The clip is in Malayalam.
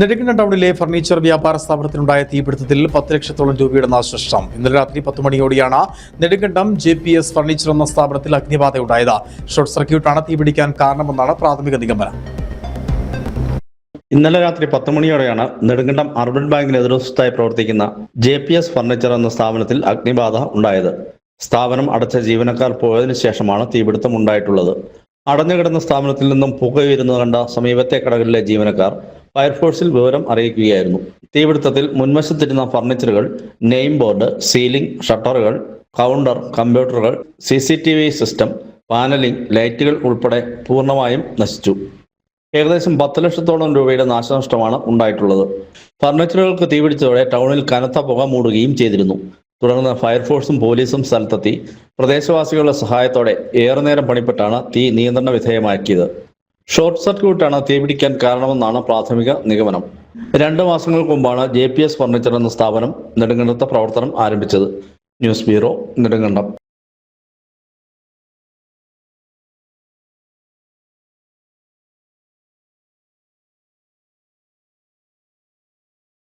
നെടുങ്കണ്ടം ടൗണിലെ ഫർണിച്ചർ വ്യാപാര സ്ഥാപനത്തിനുണ്ടായ തീപിടുത്തത്തിൽ പത്ത് ലക്ഷത്തോളം രൂപയുടെ നാശനഷ്ടം. ഇന്നലെ രാത്രി പത്ത് മണിയോടെയാണ് Nedumkandam J P S furniture എന്ന സ്ഥാപനത്തിൽ അഗ്നിബാധ അഗ്നിബാധയുണ്ടായത്. ഷോർട്ട് സർക്യൂട്ടാണ് തീപിടിക്കാൻ കാരണമെന്നാണ് പ്രാഥമിക നിഗമനം. ഇന്നലെ രാത്രി പത്ത് മണിയോടെയാണ് നെടുങ്കണ്ടം അർബൻ ബാങ്കിന് എതിർവശത്തായി പ്രവർത്തിക്കുന്ന ജെ പി എസ് ഫർണിച്ചർ എന്ന സ്ഥാപനത്തിൽ അഗ്നിബാധ ഉണ്ടായത്. സ്ഥാപനം അടച്ച ജീവനക്കാർ പോയതിനു ശേഷമാണ് തീപിടുത്തം ഉണ്ടായിട്ടുള്ളത്. അടഞ്ഞുകിടന്ന സ്ഥാപനത്തിൽ നിന്നും പുകയുയരുന്നത് കണ്ട സമീപത്തെ കടകളിലെ ജീവനക്കാർ ഫയർഫോഴ്സിൽ വിവരം അറിയിക്കുകയായിരുന്നു. തീപിടുത്തത്തിൽ മുൻവശത്തിരുന്ന ഫർണിച്ചറുകൾ നെയിം ബോർഡ് സീലിംഗ് ഷട്ടറുകൾ കൗണ്ടർ കമ്പ്യൂട്ടറുകൾ C C T V system paneling ലൈറ്റുകൾ ഉൾപ്പെടെ പൂർണമായും നശിച്ചു. ഏകദേശം പത്ത് ലക്ഷത്തോളം രൂപയുടെ നാശനഷ്ടമാണ് ഉണ്ടായിട്ടുള്ളത്. ഫർണിച്ചറുകൾക്ക് തീപിടിച്ചതോടെ ടൗണിൽ കനത്ത പുക മൂടുകയും ചെയ്തിരുന്നു. തുടർന്ന് ഫയർഫോഴ്സും പോലീസും സ്ഥലത്തെത്തി. പ്രദേശവാസികളുടെ സഹായത്തോടെ ഏറെ നേരം പണിപ്പെട്ടാണ് തീ നിയന്ത്രണ വിധേയമാക്കിയത്. ഷോർട്ട് സർക്യൂട്ടാണ് തീപിടിക്കാൻ കാരണമെന്നാണ് പ്രാഥമിക നിഗമനം. രണ്ട് മാസങ്ങൾക്ക് മുമ്പാണ് ജെ പി എസ് ഫർണിച്ചർ എന്ന സ്ഥാപനം നെടുങ്കണ്ടത്തെ പ്രവർത്തനം ആരംഭിച്ചത്. News bureau Nedumkandam.